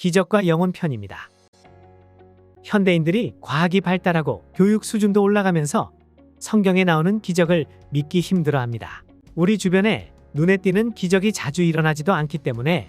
기적과 영혼 편입니다. 현대인들이 과학이 발달하고 교육 수준도 올라가면서 성경에 나오는 기적을 믿기 힘들어 합니다. 우리 주변에 눈에 띄는 기적이 자주 일어나지도 않기 때문에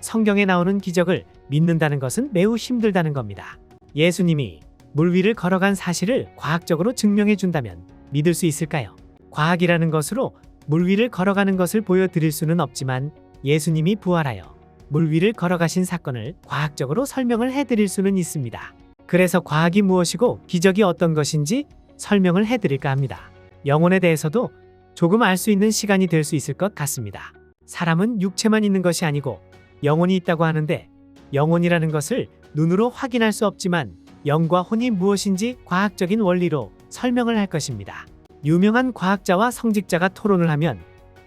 성경에 나오는 기적을 믿는다는 것은 매우 힘들다는 겁니다. 예수님이 물 위를 걸어간 사실을 과학적으로 증명해 준다면 믿을 수 있을까요? 과학이라는 것으로 물 위를 걸어가는 것을 보여드릴 수는 없지만 예수님이 부활하여 물 위를 걸어가신 사건을 과학적으로 설명을 해드릴 수는 있습니다. 그래서 과학이 무엇이고 기적이 어떤 것인지 설명을 해드릴까 합니다. 영혼에 대해서도 조금 알 수 있는 시간이 될 수 있을 것 같습니다. 사람은 육체만 있는 것이 아니고 영혼이 있다고 하는데 영혼이라는 것을 눈으로 확인할 수 없지만 영과 혼이 무엇인지 과학적인 원리로 설명을 할 것입니다. 유명한 과학자와 성직자가 토론을 하면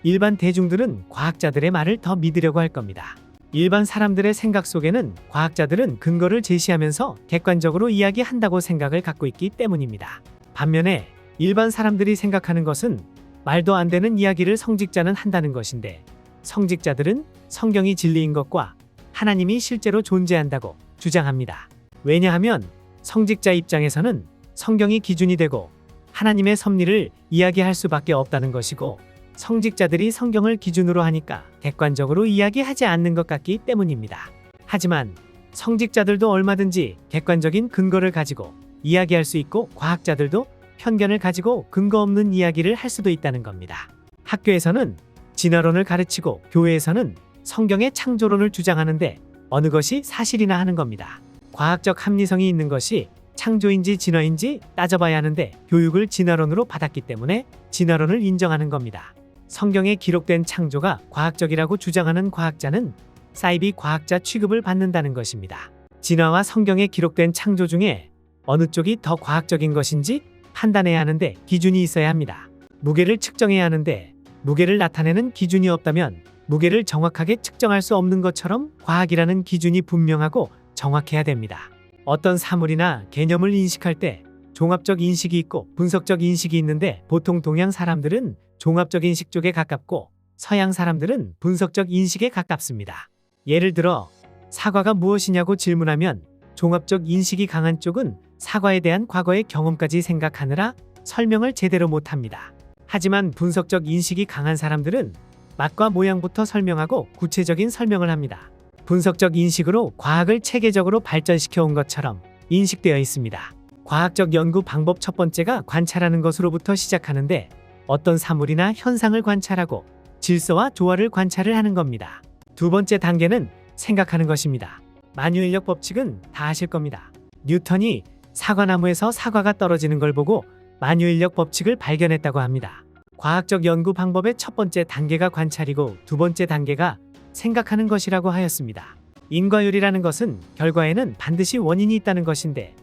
일반 대중들은 과학자들의 말을 더 믿으려고 할 겁니다. 일반 사람들의 생각 속에는 과학자들은 근거를 제시하면서 객관적으로 이야기한다고 생각을 갖고 있기 때문입니다. 반면에 일반 사람들이 생각하는 것은 말도 안 되는 이야기를 성직자는 한다는 것인데 성직자들은 성경이 진리인 것과 하나님이 실제로 존재한다고 주장합니다. 왜냐하면 성직자 입장에서는 성경이 기준이 되고 하나님의 섭리를 이야기할 수밖에 없다는 것이고 성직자들이 성경을 기준으로 하니까 객관적으로 이야기하지 않는 것 같기 때문입니다. 하지만 성직자들도 얼마든지 객관적인 근거를 가지고 이야기할 수 있고 과학자들도 편견을 가지고 근거 없는 이야기를 할 수도 있다는 겁니다. 학교에서는 진화론을 가르치고 교회에서는 성경의 창조론을 주장하는데 어느 것이 사실이나 하는 겁니다. 과학적 합리성이 있는 것이 창조인지 진화인지 따져봐야 하는데 교육을 진화론으로 받았기 때문에 진화론을 인정하는 겁니다. 성경에 기록된 창조가 과학적이라고 주장하는 과학자는 사이비 과학자 취급을 받는다는 것입니다. 진화와 성경에 기록된 창조 중에 어느 쪽이 더 과학적인 것인지 판단해야 하는데 기준이 있어야 합니다. 무게를 측정해야 하는데 무게를 나타내는 기준이 없다면 무게를 정확하게 측정할 수 없는 것처럼 과학이라는 기준이 분명하고 정확해야 됩니다. 어떤 사물이나 개념을 인식할 때 종합적 인식이 있고 분석적 인식이 있는데 보통 동양 사람들은 종합적 인식 쪽에 가깝고 서양 사람들은 분석적 인식에 가깝습니다. 예를 들어 사과가 무엇이냐고 질문하면 종합적 인식이 강한 쪽은 사과에 대한 과거의 경험까지 생각하느라 설명을 제대로 못합니다. 하지만 분석적 인식이 강한 사람들은 맛과 모양부터 설명하고 구체적인 설명을 합니다. 분석적 인식으로 과학을 체계적으로 발전시켜 온 것처럼 인식되어 있습니다. 과학적 연구 방법 첫 번째가 관찰하는 것으로부터 시작하는데 어떤 사물이나 현상을 관찰하고 질서와 조화를 관찰을 하는 겁니다. 두 번째 단계는 생각하는 것입니다. 만유인력 법칙은 다 아실 겁니다. 뉴턴이 사과나무에서 사과가 떨어지는 걸 보고 만유인력 법칙을 발견했다고 합니다. 과학적 연구 방법의 첫 번째 단계가 관찰이고 두 번째 단계가 생각하는 것이라고 하였습니다. 인과율이라는 것은 결과에는 반드시 원인이 있다는 것인데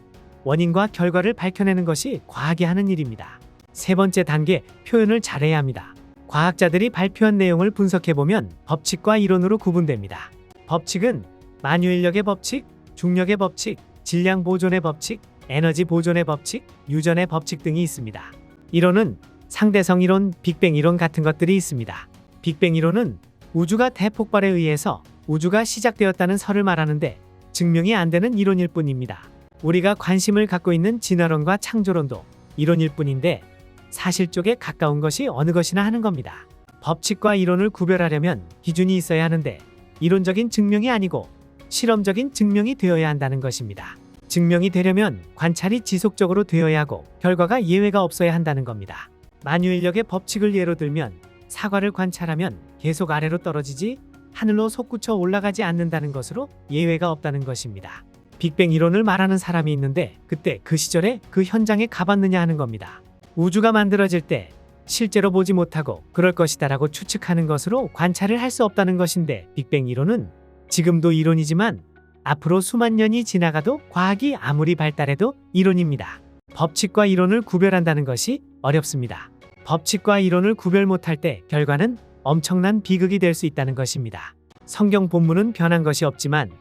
원인과 결과를 밝혀내는 것이 과학이 하는 일입니다. 세 번째 단계 표현을 잘해야 합니다. 과학자들이 발표한 내용을 분석해보면 법칙과 이론으로 구분됩니다. 법칙은 만유인력의 법칙, 중력의 법칙, 질량 보존의 법칙, 에너지 보존의 법칙, 유전의 법칙 등이 있습니다. 이론은 상대성 이론, 빅뱅 이론 같은 것들이 있습니다. 빅뱅 이론은 우주가 대폭발에 의해서 우주가 시작되었다는 설을 말하는데 증명이 안 되는 이론일 뿐입니다. 우리가 관심을 갖고 있는 진화론과 창조론도 이론일 뿐인데 사실 쪽에 가까운 것이 어느 것이나 하는 겁니다. 법칙과 이론을 구별하려면 기준이 있어야 하는데 이론적인 증명이 아니고 실험적인 증명이 되어야 한다는 것입니다. 증명이 되려면 관찰이 지속적으로 되어야 하고 결과가 예외가 없어야 한다는 겁니다. 만유인력의 법칙을 예로 들면 사과를 관찰하면 계속 아래로 떨어지지 하늘로 솟구쳐 올라가지 않는다는 것으로 예외가 없다는 것입니다. 빅뱅 이론을 말하는 사람이 있는데 그때 그 시절에 그 현장에 가봤느냐 하는 겁니다. 우주가 만들어질 때 실제로 보지 못하고 그럴 것이다라고 추측하는 것으로 관찰을 할 수 없다는 것인데 빅뱅 이론은 지금도 이론이지만 앞으로 수만 년이 지나가도 과학이 아무리 발달해도 이론입니다. 법칙과 이론을 구별한다는 것이 어렵습니다. 법칙과 이론을 구별 못할 때 결과는 엄청난 비극이 될 수 있다는 것입니다. 성경 본문은 변한 것이 없지만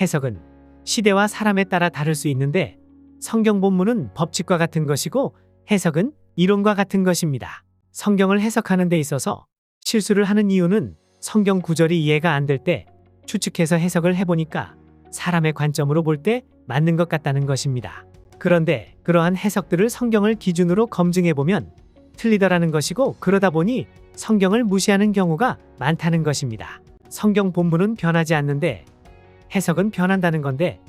해석은 시대와 사람에 따라 다를 수 있는데 성경 본문은 법칙과 같은 것이고 해석은 이론과 같은 것입니다. 성경을 해석하는 데 있어서 실수를 하는 이유는 성경 구절이 이해가 안 될 때 추측해서 해석을 해보니까 사람의 관점으로 볼 때 맞는 것 같다는 것입니다. 그런데 그러한 해석들을 성경을 기준으로 검증해 보면 틀리더라는 것이고 그러다 보니 성경을 무시하는 경우가 많다는 것입니다. 성경 본문은 변하지 않는데 해석은 변한다는 건데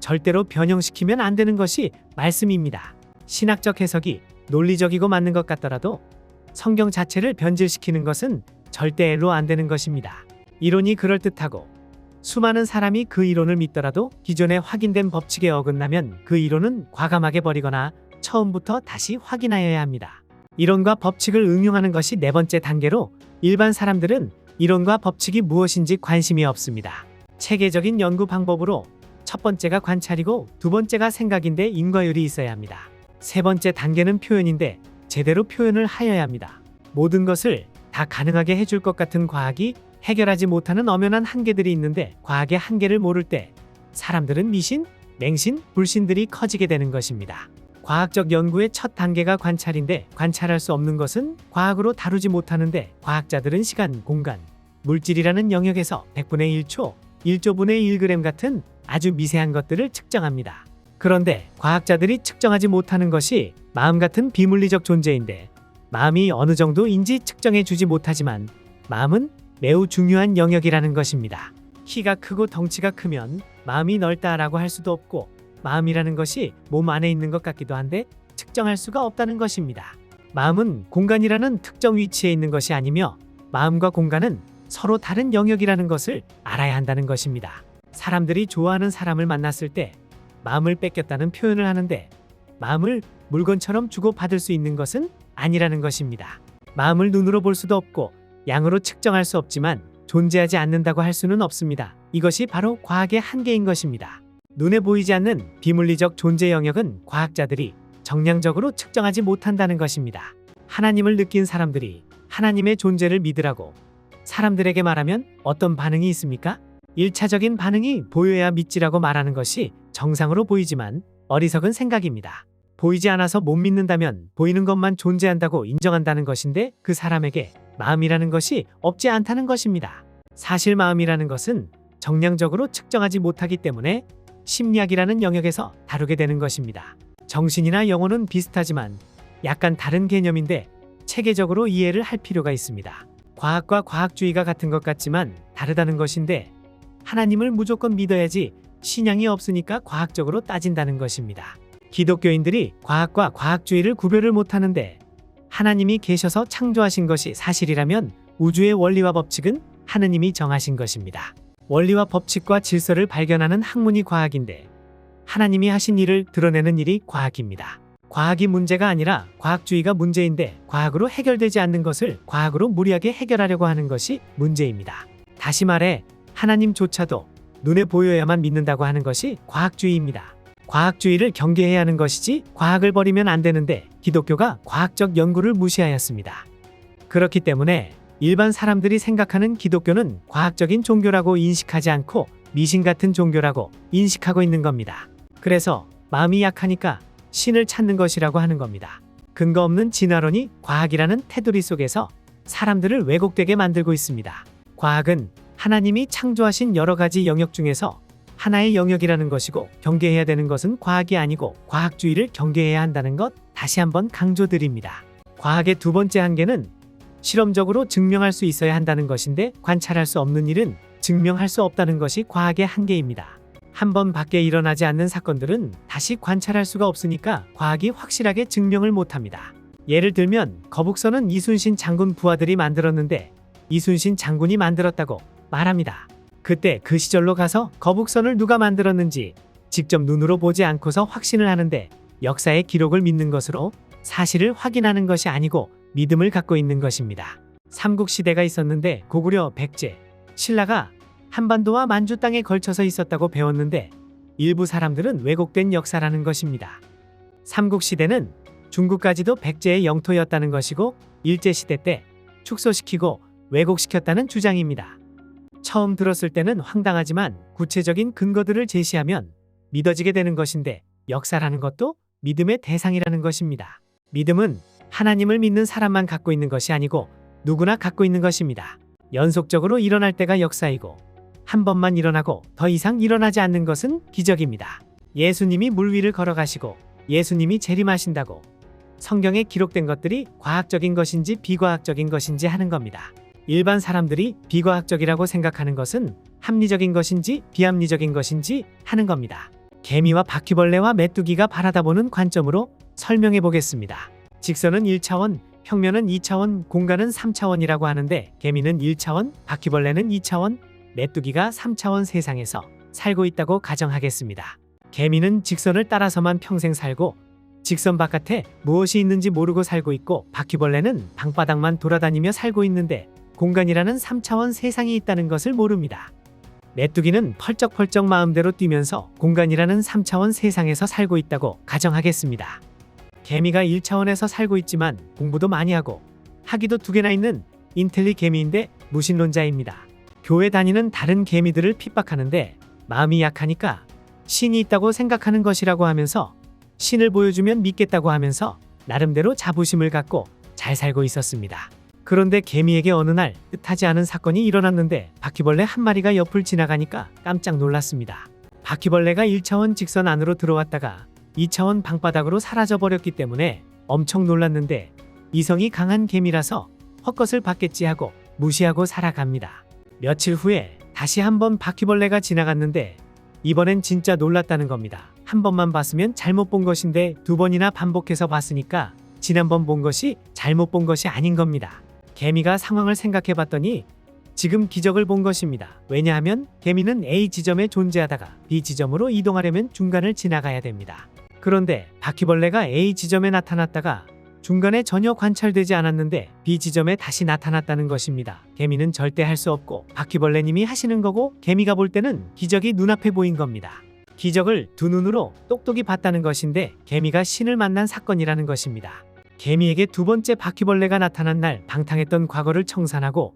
절대로 변형시키면 안 되는 것이 말씀입니다. 신학적 해석이 논리적이고 맞는 것 같더라도 성경 자체를 변질시키는 것은 절대로 안 되는 것입니다. 이론이 그럴듯하고 수많은 사람이 그 이론을 믿더라도 기존에 확인된 법칙에 어긋나면 그 이론은 과감하게 버리거나 처음부터 다시 확인하여야 합니다. 이론과 법칙을 응용하는 것이 네 번째 단계로 일반 사람들은 이론과 법칙이 무엇인지 관심이 없습니다. 체계적인 연구 방법으로 첫 번째가 관찰이고 두 번째가 생각인데 인과율이 있어야 합니다. 세 번째 단계는 표현인데 제대로 표현을 하여야 합니다. 모든 것을 다 가능하게 해줄 것 같은 과학이 해결하지 못하는 엄연한 한계들이 있는데 과학의 한계를 모를 때 사람들은 미신, 맹신, 불신들이 커지게 되는 것입니다. 과학적 연구의 첫 단계가 관찰인데 관찰할 수 없는 것은 과학으로 다루지 못하는데 과학자들은 시간, 공간, 물질이라는 영역에서 100분의 1초, 1조분의 1g 같은 아주 미세한 것들을 측정합니다. 그런데 과학자들이 측정하지 못하는 것이 마음 같은 비물리적 존재인데 마음이 어느 정도인지 측정해 주지 못하지만 마음은 매우 중요한 영역이라는 것입니다. 키가 크고 덩치가 크면 마음이 넓다라고 할 수도 없고 마음이라는 것이 몸 안에 있는 것 같기도 한데 측정할 수가 없다는 것입니다. 마음은 공간이라는 특정 위치에 있는 것이 아니며 마음과 공간은 서로 다른 영역이라는 것을 알아야 한다는 것입니다. 사람들이 좋아하는 사람을 만났을 때 마음을 뺏겼다는 표현을 하는데 마음을 물건처럼 주고 받을 수 있는 것은 아니라는 것입니다. 마음을 눈으로 볼 수도 없고 양으로 측정할 수 없지만 존재하지 않는다고 할 수는 없습니다. 이것이 바로 과학의 한계인 것입니다. 눈에 보이지 않는 비물리적 존재 영역은 과학자들이 정량적으로 측정하지 못한다는 것입니다. 하나님을 느낀 사람들이 하나님의 존재를 믿으라고 사람들에게 말하면 어떤 반응이 있습니까? 1차적인 반응이 보여야 믿지라고 말하는 것이 정상으로 보이지만 어리석은 생각입니다. 보이지 않아서 못 믿는다면 보이는 것만 존재한다고 인정한다는 것인데 그 사람에게 마음이라는 것이 없지 않다는 것입니다. 사실 마음이라는 것은 정량적으로 측정하지 못하기 때문에 심리학이라는 영역에서 다루게 되는 것입니다. 정신이나 영혼은 비슷하지만 약간 다른 개념인데 체계적으로 이해를 할 필요가 있습니다. 과학과 과학주의가 같은 것 같지만 다르다는 것인데 하나님을 무조건 믿어야지 신앙이 없으니까 과학적으로 따진다는 것입니다. 기독교인들이 과학과 과학주의를 구별을 못하는데 하나님이 계셔서 창조하신 것이 사실이라면 우주의 원리와 법칙은 하느님이 정하신 것입니다. 원리와 법칙과 질서를 발견하는 학문이 과학인데 하나님이 하신 일을 드러내는 일이 과학입니다. 과학이 문제가 아니라 과학주의가 문제인데 과학으로 해결되지 않는 것을 과학으로 무리하게 해결하려고 하는 것이 문제입니다. 다시 말해 하나님조차도 눈에 보여야만 믿는다고 하는 것이 과학주의입니다. 과학주의를 경계해야 하는 것이지 과학을 버리면 안 되는데 기독교가 과학적 연구를 무시하였습니다. 그렇기 때문에 일반 사람들이 생각하는 기독교는 과학적인 종교라고 인식하지 않고 미신 같은 종교라고 인식하고 있는 겁니다. 그래서 마음이 약하니까 신을 찾는 것이라고 하는 겁니다. 근거 없는 진화론이 과학이라는 테두리 속에서 사람들을 왜곡되게 만들고 있습니다. 과학은 하나님이 창조하신 여러 가지 영역 중에서 하나의 영역이라는 것이고 경계해야 되는 것은 과학이 아니고 과학주의를 경계해야 한다는 것 다시 한번 강조드립니다. 과학의 두 번째 한계는 실험적으로 증명할 수 있어야 한다는 것인데 관찰할 수 없는 일은 증명할 수 없다는 것이 과학의 한계입니다. 한번 밖에 일어나지 않는 사건들은 다시 관찰할 수가 없으니까 과학이 확실하게 증명을 못합니다. 예를 들면 거북선은 이순신 장군 부하들이 만들었는데 이순신 장군이 만들었다고 말합니다. 그때 그 시절로 가서 거북선을 누가 만들었는지 직접 눈으로 보지 않고서 확신을 하는데 역사의 기록을 믿는 것으로 사실을 확인하는 것이 아니고 믿음을 갖고 있는 것입니다. 삼국시대가 있었는데 고구려 백제, 신라가 한반도와 만주 땅에 걸쳐서 있었다고 배웠는데 일부 사람들은 왜곡된 역사라는 것입니다. 삼국시대는 중국까지도 백제의 영토였다는 것이고 일제시대 때 축소시키고 왜곡시켰다는 주장입니다. 처음 들었을 때는 황당하지만 구체적인 근거들을 제시하면 믿어지게 되는 것인데 역사라는 것도 믿음의 대상이라는 것입니다. 믿음은 하나님을 믿는 사람만 갖고 있는 것이 아니고 누구나 갖고 있는 것입니다. 연속적으로 일어날 때가 역사이고 한 번만 일어나고 더 이상 일어나지 않는 것은 기적입니다. 예수님이 물 위를 걸어가시고 예수님이 재림하신다고 성경에 기록된 것들이 과학적인 것인지 비과학적인 것인지 하는 겁니다. 일반 사람들이 비과학적이라고 생각하는 것은 합리적인 것인지 비합리적인 것인지 하는 겁니다. 개미와 바퀴벌레와 메뚜기가 바라다보는 관점으로 설명해 보겠습니다. 직선은 1차원, 평면은 2차원, 공간은 3차원이라고 하는데 개미는 1차원, 바퀴벌레는 2차원, 메뚜기가 3차원 세상에서 살고 있다고 가정하겠습니다. 개미는 직선을 따라서만 평생 살고 직선 바깥에 무엇이 있는지 모르고 살고 있고 바퀴벌레는 방바닥만 돌아다니며 살고 있는데 공간이라는 3차원 세상이 있다는 것을 모릅니다. 메뚜기는 펄쩍펄쩍 마음대로 뛰면서 공간이라는 3차원 세상에서 살고 있다고 가정하겠습니다. 개미가 1차원에서 살고 있지만 공부도 많이 하고 학위도 두 개나 있는 인텔리 개미인데 무신론자입니다. 교회 다니는 다른 개미들을 핍박하는데 마음이 약하니까 신이 있다고 생각하는 것이라고 하면서 신을 보여주면 믿겠다고 하면서 나름대로 자부심을 갖고 잘 살고 있었습니다. 그런데 개미에게 어느 날 뜻하지 않은 사건이 일어났는데 바퀴벌레 한 마리가 옆을 지나가니까 깜짝 놀랐습니다. 바퀴벌레가 1차원 직선 안으로 들어왔다가 2차원 방바닥으로 사라져 버렸기 때문에 엄청 놀랐는데 이성이 강한 개미라서 헛것을 받겠지 하고 무시하고 살아갑니다. 며칠 후에 다시 한번 바퀴벌레가 지나갔는데 이번엔 진짜 놀랐다는 겁니다. 한 번만 봤으면 잘못 본 것인데 두 번이나 반복해서 봤으니까 지난번 본 것이 잘못 본 것이 아닌 겁니다. 개미가 상황을 생각해 봤더니 지금 기적을 본 것입니다. 왜냐하면 개미는 A 지점에 존재하다가 B 지점으로 이동하려면 중간을 지나가야 됩니다. 그런데 바퀴벌레가 A 지점에 나타났다가 중간에 전혀 관찰되지 않았는데 B 지점에 다시 나타났다는 것입니다. 개미는 절대 할 수 없고 바퀴벌레님이 하시는 거고 개미가 볼 때는 기적이 눈앞에 보인 겁니다. 기적을 두 눈으로 똑똑히 봤다는 것인데 개미가 신을 만난 사건이라는 것입니다. 개미에게 두 번째 바퀴벌레가 나타난 날 방탕했던 과거를 청산하고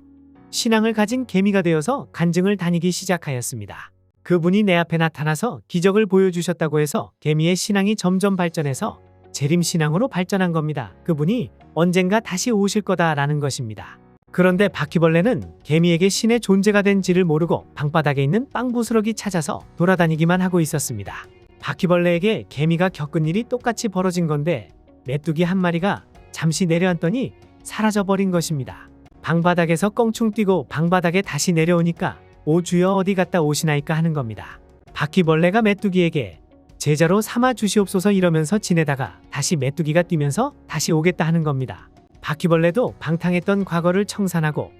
신앙을 가진 개미가 되어서 간증을 다니기 시작하였습니다. 그분이 내 앞에 나타나서 기적을 보여주셨다고 해서 개미의 신앙이 점점 발전해서 재림 신앙으로 발전한 겁니다. 그분이 언젠가 다시 오실 거다라는 것입니다. 그런데 바퀴벌레는 개미에게 신의 존재가 된지를 모르고 방바닥에 있는 빵 부스러기 찾아서 돌아다니기만 하고 있었습니다. 바퀴벌레에게 개미가 겪은 일이 똑같이 벌어진 건데 메뚜기 한 마리가 잠시 내려앉더니 사라져 버린 것입니다. 방바닥에서 껑충 뛰고 방바닥에 다시 내려오니까 오 주여 어디 갔다 오시나이까 하는 겁니다. 바퀴벌레가 메뚜기에게 제자로 삼아 주시옵소서 이러면서 지내다가 다시 메뚜기가 뛰면서 다시 오겠다 하는 겁니다. 바퀴벌레도 방탕했던 과거를 청산하고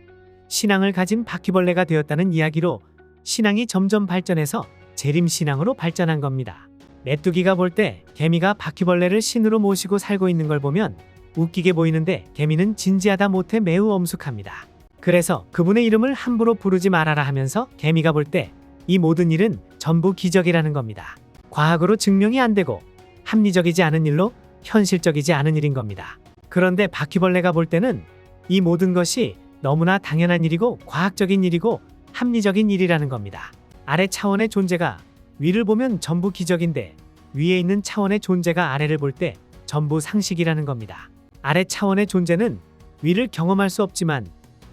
신앙을 가진 바퀴벌레가 되었다는 이야기로 신앙이 점점 발전해서 재림신앙으로 발전한 겁니다. 메뚜기가 볼 때 개미가 바퀴벌레를 신으로 모시고 살고 있는 걸 보면 웃기게 보이는데 개미는 진지하다 못해 매우 엄숙합니다. 그래서 그분의 이름을 함부로 부르지 말아라 하면서 개미가 볼 때 이 모든 일은 전부 기적이라는 겁니다. 과학으로 증명이 안 되고 합리적이지 않은 일로 현실적이지 않은 일인 겁니다. 그런데 바퀴벌레가 볼 때는 이 모든 것이 너무나 당연한 일이고 과학적인 일이고 합리적인 일이라는 겁니다. 아래 차원의 존재가 위를 보면 전부 기적인데 위에 있는 차원의 존재가 아래를 볼 때 전부 상식이라는 겁니다. 아래 차원의 존재는 위를 경험할 수 없지만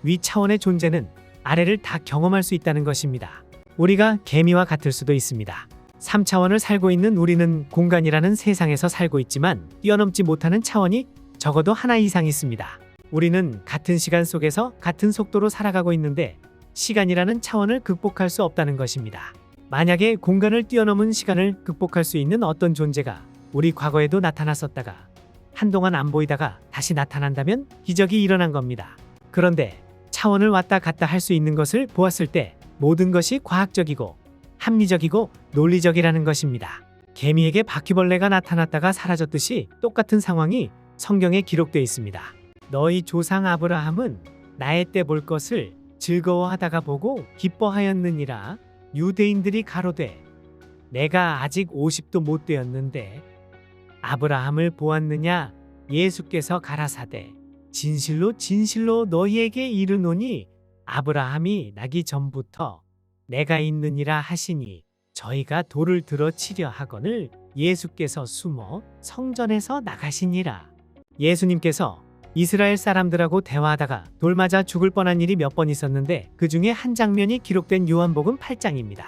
위 차원의 존재는 아래를 다 경험할 수 있다는 것입니다. 우리가 개미와 같을 수도 있습니다. 3차원을 살고 있는 우리는 공간이라는 세상에서 살고 있지만 뛰어넘지 못하는 차원이 적어도 하나 이상 있습니다. 우리는 같은 시간 속에서 같은 속도로 살아가고 있는데 시간이라는 차원을 극복할 수 없다는 것입니다. 만약에 공간을 뛰어넘은 시간을 극복할 수 있는 어떤 존재가 우리 과거에도 나타났었다가 한동안 안 보이다가 다시 나타난다면 기적이 일어난 겁니다. 그런데 차원을 왔다 갔다 할 수 있는 것을 보았을 때 모든 것이 과학적이고 합리적이고 논리적이라는 것입니다. 개미에게 바퀴벌레가 나타났다가 사라졌듯이 똑같은 상황이 성경에 기록되어 있습니다. 너희 조상 아브라함은 나의 때 볼 것을 즐거워하다가 보고 기뻐하였느니라 유대인들이 가로되 내가 아직 50도 못 되었는데 아브라함을 보았느냐 예수께서 가라사대 진실로 진실로 너희에게 이르노니 아브라함이 나기 전부터 내가 있느니라 하시니 저희가 돌을 들어 치려 하거늘 예수께서 숨어 성전에서 나가시니라. 예수님께서 이스라엘 사람들하고 대화하다가 돌 맞아 죽을 뻔한 일이 몇 번 있었는데 그 중에 한 장면이 기록된 요한복음 8장입니다.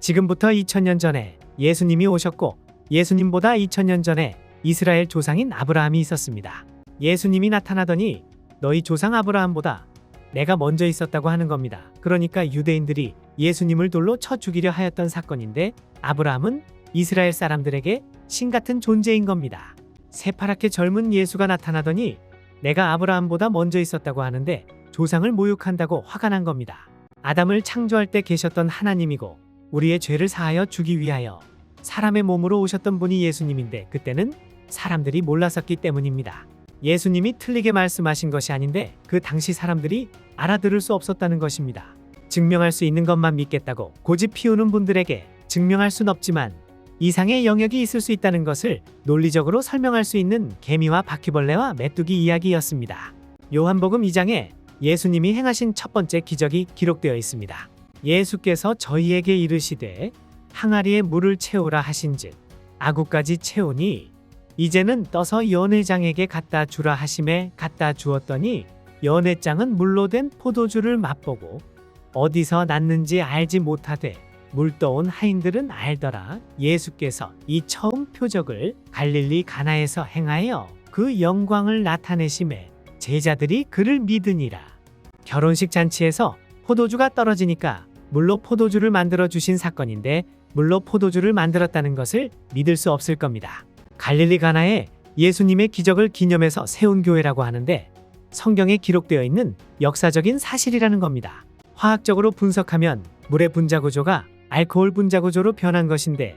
지금부터 2000년 전에 예수님이 오셨고 예수님보다 2000년 전에 이스라엘 조상인 아브라함이 있었습니다. 예수님이 나타나더니 너희 조상 아브라함보다 내가 먼저 있었다고 하는 겁니다. 그러니까 유대인들이 예수님을 돌로 쳐 죽이려 하였던 사건인데 아브라함은 이스라엘 사람들에게 신 같은 존재인 겁니다. 새파랗게 젊은 예수가 나타나더니 내가 아브라함보다 먼저 있었다고 하는데 조상을 모욕한다고 화가 난 겁니다. 아담을 창조할 때 계셨던 하나님이고 우리의 죄를 사하여 주기 위하여 사람의 몸으로 오셨던 분이 예수님인데 그때는 사람들이 몰랐었기 때문입니다. 예수님이 틀리게 말씀하신 것이 아닌데 그 당시 사람들이 알아들을 수 없었다는 것입니다. 증명할 수 있는 것만 믿겠다고 고집 피우는 분들에게 증명할 순 없지만 이상의 영역이 있을 수 있다는 것을 논리적으로 설명할 수 있는 개미와 바퀴벌레와 메뚜기 이야기였습니다. 요한복음 2장에 예수님이 행하신 첫 번째 기적이 기록되어 있습니다. 예수께서 저희에게 이르시되 항아리에 물을 채우라 하신즉 아구까지 채우니 이제는 떠서 연회장에게 갖다 주라 하심에 갖다 주었더니 연회장은 물로 된 포도주를 맛보고 어디서 났는지 알지 못하되 물 떠온 하인들은 알더라. 예수께서 이 처음 표적을 갈릴리 가나에서 행하여 그 영광을 나타내심에 제자들이 그를 믿으니라. 결혼식 잔치에서 포도주가 떨어지니까 물로 포도주를 만들어 주신 사건인데 물로 포도주를 만들었다는 것을 믿을 수 없을 겁니다. 갈릴리 가나에 예수님의 기적을 기념해서 세운 교회라고 하는데 성경에 기록되어 있는 역사적인 사실이라는 겁니다. 화학적으로 분석하면 물의 분자 구조가 알코올 분자 구조로 변한 것인데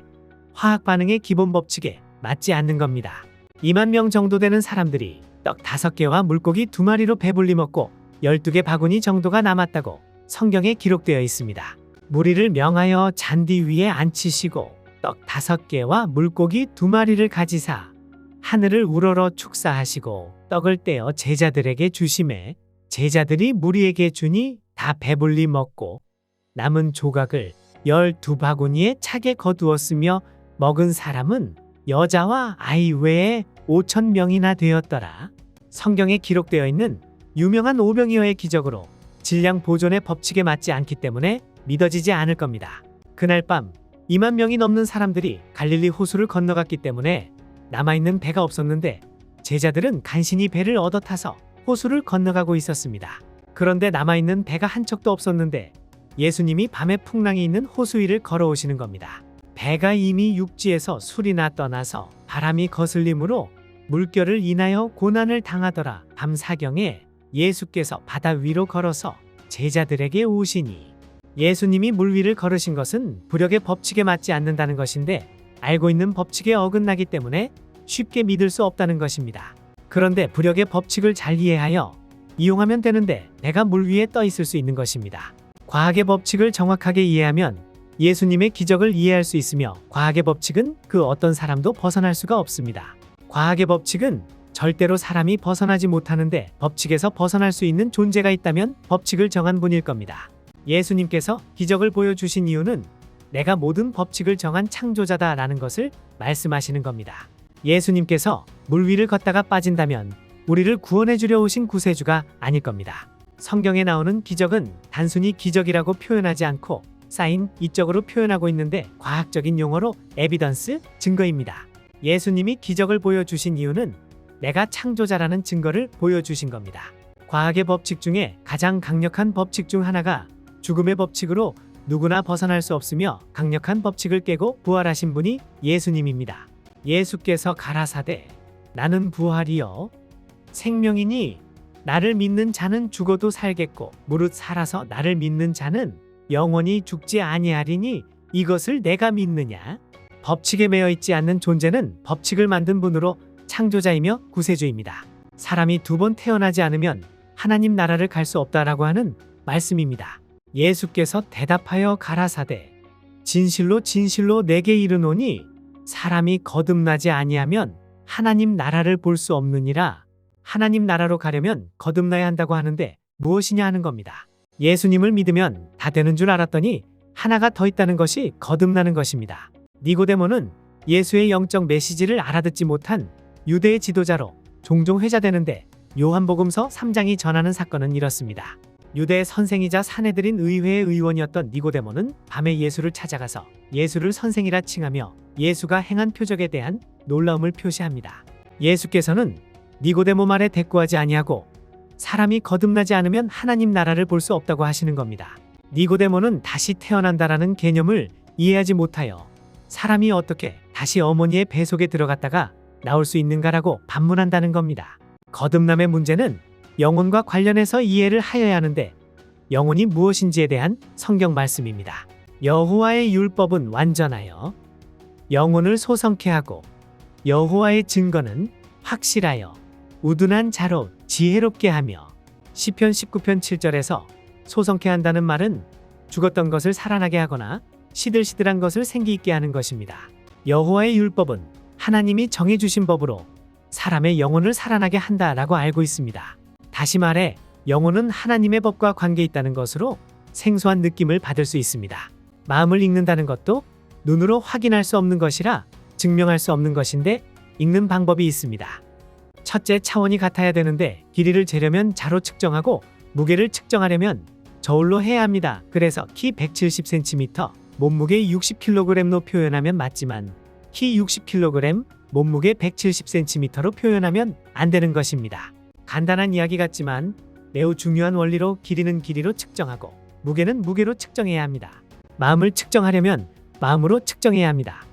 화학 반응의 기본 법칙에 맞지 않는 겁니다. 2만 명 정도 되는 사람들이 떡 5개와 물고기 2마리로 배불리 먹고 12개 바구니 정도가 남았다고 성경에 기록되어 있습니다. 무리를 명하여 잔디 위에 앉히시고 떡 5개와 물고기 2마리를 가지사 하늘을 우러러 축사하시고 떡을 떼어 제자들에게 주심에 제자들이 무리에게 주니 다 배불리 먹고 남은 조각을 열두 바구니에 차게 거두었으며 먹은 사람은 여자와 아이 외에 5천 명이나 되었더라. 성경에 기록되어 있는 유명한 오병이어의 기적으로 질량 보존의 법칙에 맞지 않기 때문에 믿어지지 않을 겁니다. 그날 밤 2만 명이 넘는 사람들이 갈릴리 호수를 건너갔기 때문에 남아있는 배가 없었는데 제자들은 간신히 배를 얻어 타서 호수를 건너가고 있었습니다. 그런데 남아있는 배가 한 척도 없었는데 예수님이 밤에 풍랑이 있는 호수 위를 걸어오시는 겁니다. 배가 이미 육지에서 술이나 떠나서 바람이 거슬림으로 물결을 인하여 고난을 당하더라. 밤 사경에 예수께서 바다 위로 걸어서 제자들에게 오시니 예수님이 물 위를 걸으신 것은 부력의 법칙에 맞지 않는다는 것인데 알고 있는 법칙에 어긋나기 때문에 쉽게 믿을 수 없다는 것입니다. 그런데 부력의 법칙을 잘 이해하여 이용하면 되는데 내가 물 위에 떠 있을 수 있는 것입니다. 과학의 법칙을 정확하게 이해하면 예수님의 기적을 이해할 수 있으며 과학의 법칙은 그 어떤 사람도 벗어날 수가 없습니다. 과학의 법칙은 절대로 사람이 벗어나지 못하는데 법칙에서 벗어날 수 있는 존재가 있다면 법칙을 정한 분일 겁니다. 예수님께서 기적을 보여주신 이유는 내가 모든 법칙을 정한 창조자다라는 것을 말씀하시는 겁니다. 예수님께서 물 위를 걷다가 빠진다면 우리를 구원해 주려 오신 구세주가 아닐 겁니다. 성경에 나오는 기적은 단순히 기적이라고 표현하지 않고 사인, 이적으로 표현하고 있는데 과학적인 용어로 에비던스, 증거입니다. 예수님이 기적을 보여주신 이유는 내가 창조자라는 증거를 보여주신 겁니다. 과학의 법칙 중에 가장 강력한 법칙 중 하나가 죽음의 법칙으로 누구나 벗어날 수 없으며 강력한 법칙을 깨고 부활하신 분이 예수님입니다. 예수께서 가라사대 나는 부활이요 생명이니 나를 믿는 자는 죽어도 살겠고 무릇 살아서 나를 믿는 자는 영원히 죽지 아니하리니 이것을 내가 믿느냐 법칙에 매여 있지 않는 존재는 법칙을 만든 분으로 창조자이며 구세주입니다. 사람이 두 번 태어나지 않으면 하나님 나라를 갈 수 없다라고 하는 말씀입니다. 예수께서 대답하여 가라사대 진실로 진실로 내게 이르노니 사람이 거듭나지 아니하면 하나님 나라를 볼 수 없느니라 하나님 나라로 가려면 거듭나야 한다고 하는데 무엇이냐 하는 겁니다. 예수님을 믿으면 다 되는 줄 알았더니 하나가 더 있다는 것이 거듭나는 것입니다. 니고데모는 예수의 영적 메시지를 알아듣지 못한 유대의 지도자로 종종 회자되는데 요한복음서 3장이 전하는 사건은 이렇습니다. 유대 선생이자 사내들인 의회의 의원이었던 니고데모는 밤에 예수를 찾아가서 예수를 선생이라 칭하며 예수가 행한 표적에 대한 놀라움을 표시합니다. 예수께서는 니고데모 말에 대꾸하지 아니하고 사람이 거듭나지 않으면 하나님 나라를 볼 수 없다고 하시는 겁니다. 니고데모는 다시 태어난다라는 개념을 이해하지 못하여 사람이 어떻게 다시 어머니의 배 속에 들어갔다가 나올 수 있는가라고 반문한다는 겁니다. 거듭남의 문제는 영혼과 관련해서 이해를 하여야 하는데 영혼이 무엇인지에 대한 성경 말씀입니다. 여호와의 율법은 완전하여 영혼을 소성케 하고 여호와의 증거는 확실하여 우둔한 자로 지혜롭게 하며 시편 19편 7절에서 소성케 한다는 말은 죽었던 것을 살아나게 하거나 시들시들한 것을 생기 있게 하는 것입니다. 여호와의 율법은 하나님이 정해 주신 법으로 사람의 영혼을 살아나게 한다라고 알고 있습니다. 다시 말해 영혼은 하나님의 법과 관계 있다는 것으로 생소한 느낌을 받을 수 있습니다. 마음을 읽는다는 것도 눈으로 확인할 수 없는 것이라 증명할 수 없는 것인데 읽는 방법이 있습니다. 첫째 차원이 같아야 되는데 길이를 재려면 자로 측정하고 무게를 측정하려면 저울로 해야 합니다. 그래서 키 170cm, 몸무게 60kg로 표현하면 맞지만 키 60kg, 몸무게 170cm로 표현하면 안 되는 것입니다. 간단한 이야기 같지만 매우 중요한 원리로 길이는 길이로 측정하고 무게는 무게로 측정해야 합니다. 마음을 측정하려면 마음으로 측정해야 합니다.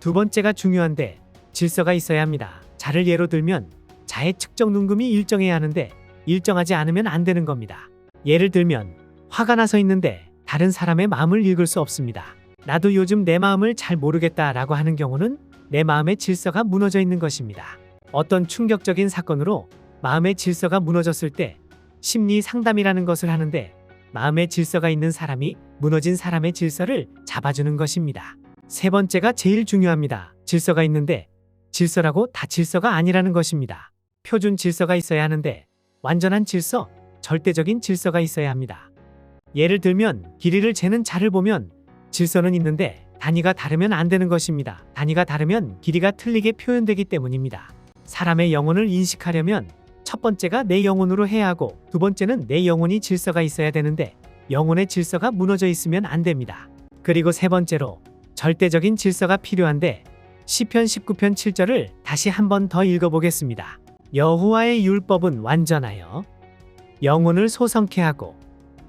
두 번째가 중요한데 질서가 있어야 합니다. 자를 예로 들면 자의 측정 눈금이 일정해야 하는데 일정하지 않으면 안 되는 겁니다. 예를 들면 화가 나서 있는데 다른 사람의 마음을 읽을 수 없습니다. 나도 요즘 내 마음을 잘 모르겠다라고 하는 경우는 내 마음의 질서가 무너져 있는 것입니다. 어떤 충격적인 사건으로 마음의 질서가 무너졌을 때 심리 상담이라는 것을 하는데 마음의 질서가 있는 사람이 무너진 사람의 질서를 잡아주는 것입니다. 세 번째가 제일 중요합니다. 질서가 있는데 질서라고 다 질서가 아니라는 것입니다. 표준 질서가 있어야 하는데 완전한 질서, 절대적인 질서가 있어야 합니다. 예를 들면 길이를 재는 자를 보면 질서는 있는데 단위가 다르면 안 되는 것입니다. 단위가 다르면 길이가 틀리게 표현되기 때문입니다. 사람의 영혼을 인식하려면 첫 번째가 내 영혼으로 해야 하고 두 번째는 내 영혼이 질서가 있어야 되는데 영혼의 질서가 무너져 있으면 안 됩니다. 그리고 세 번째로 절대적인 질서가 필요한데 시편 19편 7절을 다시 한 번 더 읽어보겠습니다. 여호와의 율법은 완전하여 영혼을 소성케 하고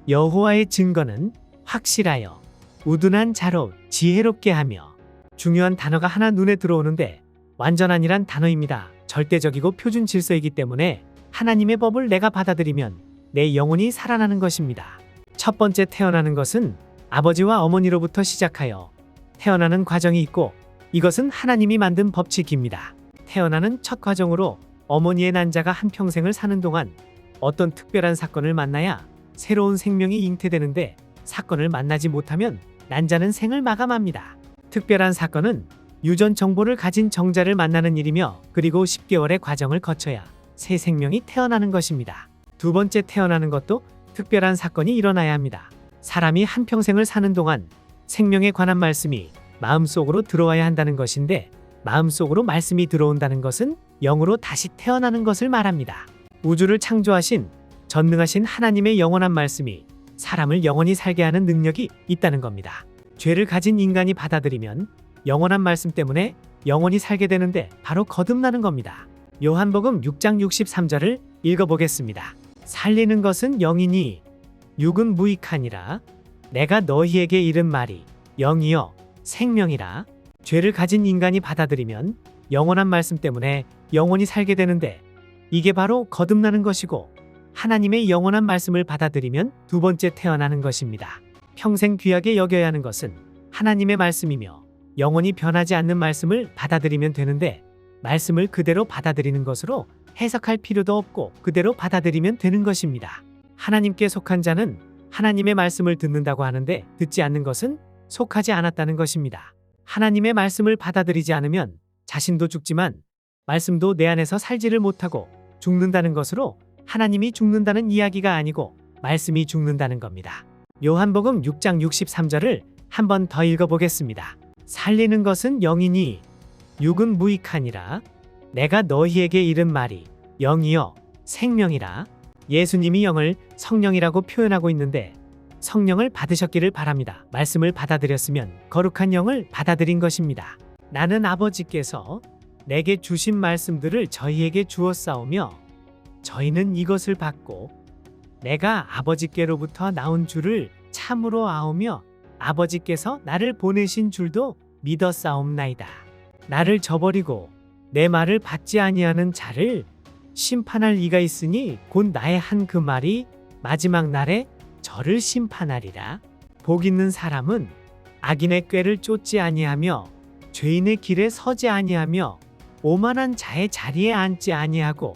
여호와의 증거는 확실하여 우둔한 자로 지혜롭게 하며 중요한 단어가 하나 눈에 들어오는데 완전한이란 단어입니다. 절대적이고 표준 질서이기 때문에 하나님의 법을 내가 받아들이면 내 영혼이 살아나는 것입니다. 첫 번째 태어나는 것은 아버지와 어머니로부터 시작하여 태어나는 과정이 있고 이것은 하나님이 만든 법칙입니다. 태어나는 첫 과정으로 어머니의 난자가 한 평생을 사는 동안 어떤 특별한 사건을 만나야 새로운 생명이 잉태되는데 사건을 만나지 못하면 난자는 생을 마감합니다. 특별한 사건은 유전 정보를 가진 정자를 만나는 일이며 그리고 10개월의 과정을 거쳐야 새 생명이 태어나는 것입니다. 두 번째 태어나는 것도 특별한 사건이 일어나야 합니다. 사람이 한평생을 사는 동안 생명에 관한 말씀이 마음속으로 들어와야 한다는 것인데 마음속으로 말씀이 들어온다는 것은 영으로 다시 태어나는 것을 말합니다. 우주를 창조하신 전능하신 하나님의 영원한 말씀이 사람을 영원히 살게 하는 능력이 있다는 겁니다. 죄를 가진 인간이 받아들이면 영원한 말씀 때문에 영원히 살게 되는데 바로 거듭나는 겁니다. 요한복음 6장 63절을 읽어보겠습니다. 살리는 것은 영이니 육은 무익하니라 내가 너희에게 이른 말이 영이요 생명이라 죄를 가진 인간이 받아들이면 영원한 말씀 때문에 영원히 살게 되는데 이게 바로 거듭나는 것이고 하나님의 영원한 말씀을 받아들이면 두 번째 태어나는 것입니다. 평생 귀하게 여겨야 하는 것은 하나님의 말씀이며 영원히 변하지 않는 말씀을 받아들이면 되는데 말씀을 그대로 받아들이는 것으로 해석할 필요도 없고 그대로 받아들이면 되는 것입니다. 하나님께 속한 자는 하나님의 말씀을 듣는다고 하는데 듣지 않는 것은 속하지 않았다는 것입니다. 하나님의 말씀을 받아들이지 않으면 자신도 죽지만 말씀도 내 안에서 살지를 못하고 죽는다는 것으로 하나님이 죽는다는 이야기가 아니고 말씀이 죽는다는 겁니다. 요한복음 6장 63절을 한 번 더 읽어보겠습니다. 살리는 것은 영이니 육은 무익하니라 내가 너희에게 이른 말이 영이요 생명이라 예수님이 영을 성령이라고 표현하고 있는데 성령을 받으셨기를 바랍니다. 말씀을 받아들였으면 거룩한 영을 받아들인 것입니다. 나는 아버지께서 내게 주신 말씀들을 저희에게 주었사오며 저희는 이것을 받고 내가 아버지께로부터 나온 줄을 참으로 아오며 아버지께서 나를 보내신 줄도 믿었사옵나이다. 나를 저버리고 내 말을 받지 아니하는 자를 심판할 이가 있으니 곧 나의 한 그 말이 마지막 날에 저를 심판하리라. 복 있는 사람은 악인의 꾀를 쫓지 아니하며 죄인의 길에 서지 아니하며 오만한 자의 자리에 앉지 아니하고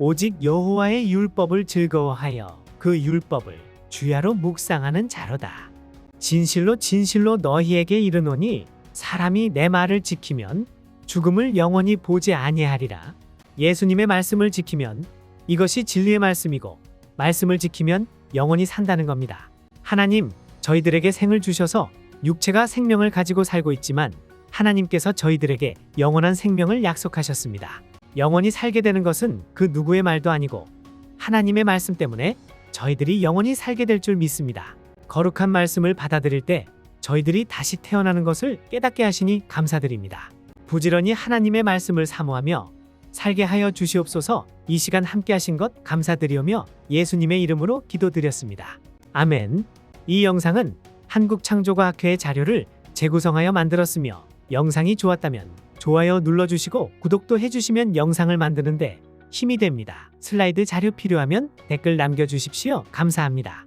오직 여호와의 율법을 즐거워하여 그 율법을 주야로 묵상하는 자로다. 진실로 진실로 너희에게 이르노니 사람이 내 말을 지키면 죽음을 영원히 보지 아니하리라. 예수님의 말씀을 지키면 이것이 진리의 말씀이고 말씀을 지키면 영원히 산다는 겁니다. 하나님, 저희들에게 생을 주셔서 육체가 생명을 가지고 살고 있지만 하나님께서 저희들에게 영원한 생명을 약속하셨습니다. 영원히 살게 되는 것은 그 누구의 말도 아니고 하나님의 말씀 때문에 저희들이 영원히 살게 될 줄 믿습니다. 거룩한 말씀을 받아들일 때 저희들이 다시 태어나는 것을 깨닫게 하시니 감사드립니다. 부지런히 하나님의 말씀을 사모하며 살게 하여 주시옵소서 이 시간 함께 하신 것 감사드리오며 예수님의 이름으로 기도드렸습니다. 아멘. 이 영상은 한국창조과학회의 자료를 재구성하여 만들었으며 영상이 좋았다면 좋아요 눌러주시고 구독도 해주시면 영상을 만드는데 힘이 됩니다. 슬라이드 자료 필요하면 댓글 남겨주십시오. 감사합니다.